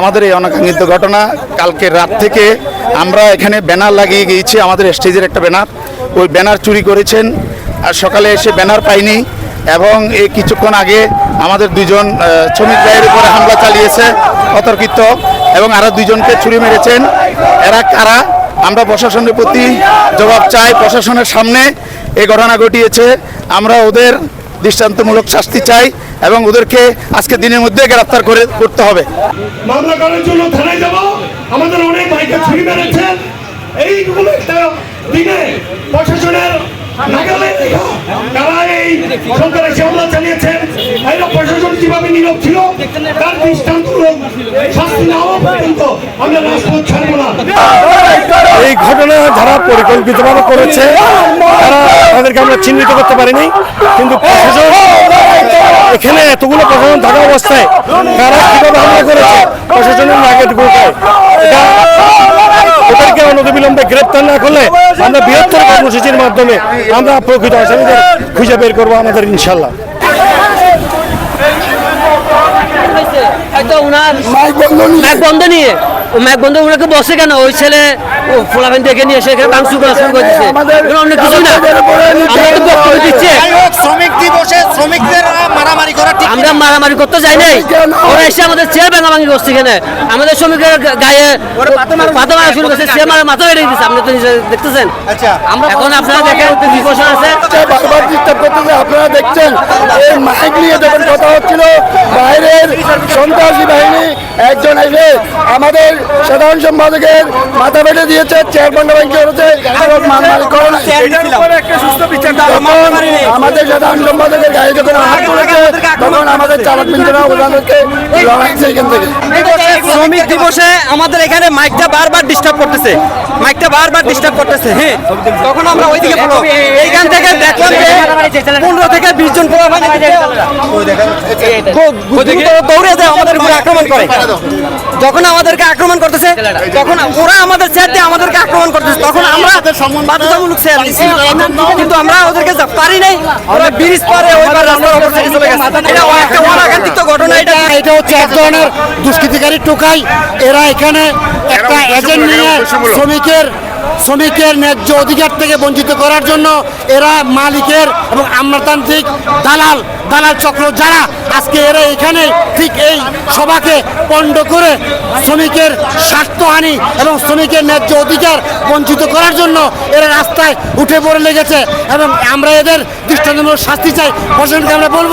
আমাদের এই অনাকাঙ্ক্ষিত ঘটনা কালকে রাত থেকে আমরা এখানে ব্যানার লাগিয়ে গিয়েছি, আমাদের স্টেজের একটা ব্যানার। ওই ব্যানার চুরি করেছেন আর সকালে এসে ব্যানার পাইনি এবং এই কিছুক্ষণ আগে আমাদের দুজন শ্রমিক ভাইয়ের উপরে হামলা চালিয়েছে, অতর্কিত, এবং আরও দুজনকে ছুরি মেরেছেন। এরা কারা? আমরা প্রশাসনের প্রতি জবাব চাই। প্রশাসনের সামনে এই ঘটনা ঘটিয়েছে। আমরা ওদের দৃষ্টান্তমূলক শাস্তি চাই এবং ওদেরকে আজকে দিনের মধ্যে গ্রেফতার করে করতে হবে। মামলা করার জন্য থানায় যাব। আমাদের অনেক ভাইকে ছুরি মেরেছে। দিনে প্রশাসনের তারা এই সন্ত্রাসী হামলা চালিয়েছে। এরা প্রশাসন কীভাবে নীরব ছিল, তার দৃষ্টান্তমূলক শাস্তি পর্যন্ত আমরা না। এই ঘটনা যারা পরিকল্পিতভাবে করেছে, তারা তাদেরকে আমরা চিহ্নিত করতে পারিনি। কিন্তু প্রশাসন এখানে এতগুলো প্রশাসন থাকা অবস্থায় তারা কীভাবে হামলা করেছে, প্রশাসনের ঢুকায় এটা ওদেরকে অনতিবিলম্বে গ্রেপ্তার না করলে আমরা বৃহত্তর কর্মসূচির মাধ্যমে আমরা প্রকৃত আসামিদের খুঁজে বের করব আমাদের ইনশাল্লাহ ম্যাক বন্ধ নিয়ে। ও ম্যাক বসে কেন? ওই ছেলে ও ফোলাফেন দেখে নিয়ে এসে এখানে ভাঙচুর করা শুরু করে দিচ্ছে কিছু না। আমরা তো বক্তব্য দিচ্ছি। শ্রমিক দিবসে শ্রমিকদের মারামারি করা ঠিক আমরা মারামারি করতে যাই নাই। ওরা এসে আমাদের চেয়ার ভাঙাভাঙি করছে এখানে। আমাদের শ্রমিকের গায়ে পাতা মারা শুরু করছে। সে মারা মাথা বেড়ে দিচ্ছে আপনি তো নিজে দেখতেছেন। আচ্ছা। এখন আপনারা দেখেন আছে। বারবার ডিস্টার্ব করতেছে আপনারা দেখছেন এই মাইক নিয়ে যখন কথা হচ্ছিল বাইরের সন্ত্রাসী বাহিনী একজন এসে আমাদের সাধারণ সম্পাদকের মাথা বেটে দিয়েছে ব্যাংকে আমাদের সাধারণ সম্পাদকের গায়ে যখন হাত করেছে তখন আমাদের চালক বিন্দুরা ওনাদেরকে লড়াইছে এখান থেকে। শ্রমিক দিবসে আমাদের এখানে মাইকটা বারবার ডিস্টার্ব করতেছে। মাইকটা বারবার ডিস্টার্ব করতেছে হ্যাঁ। তখন আমরা ওইদিকে এইখান থেকে দেখলাম যে পনেরো থেকে বিশ জন দৌড়ে যায়, আমাদের উপরে আক্রমণ করে। যখন আমাদেরকে আক্রমণ করতেছে তখন ওরা আমাদের স্যার দিয়ে, আমাদেরকে আক্রমণ করতেছে, তখন আমরা বাধ্যতামূলক স্যার কিন্তু আমরা ওদেরকে পারি নাই, ওরা ব্রিজ পারে, ওইবার রাস্তার ঘটনা, এটা এটা হচ্ছে এক ধরনের দুষ্কৃতিকারী টোকাই এরা এখানে একটা এজেন্ট নিয়ে শ্রমিকের শ্রমিকের ন্যায্য অধিকার থেকে বঞ্চিত করার জন্য এরা মালিকের এবং আমলাতান্ত্রিক দালাল দালাল চক্র যারা আজকে এরা এখানে ঠিক এই সভাকে পণ্ড করে শ্রমিকের স্বার্থহানি এবং শ্রমিকের ন্যায্য অধিকার বঞ্চিত করার জন্য এরা রাস্তায় উঠে পড়ে লেগেছে এবং আমরা এদের দৃষ্টান্তমূলক শাস্তি চাই। প্রশাসনকে আমরা বলব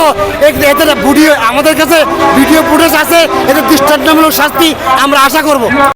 এদের ভিডিও আমাদের কাছে, ভিডিও ফুটেজ আছে, এদের দৃষ্টান্তমূলক শাস্তি আমরা আশা করব।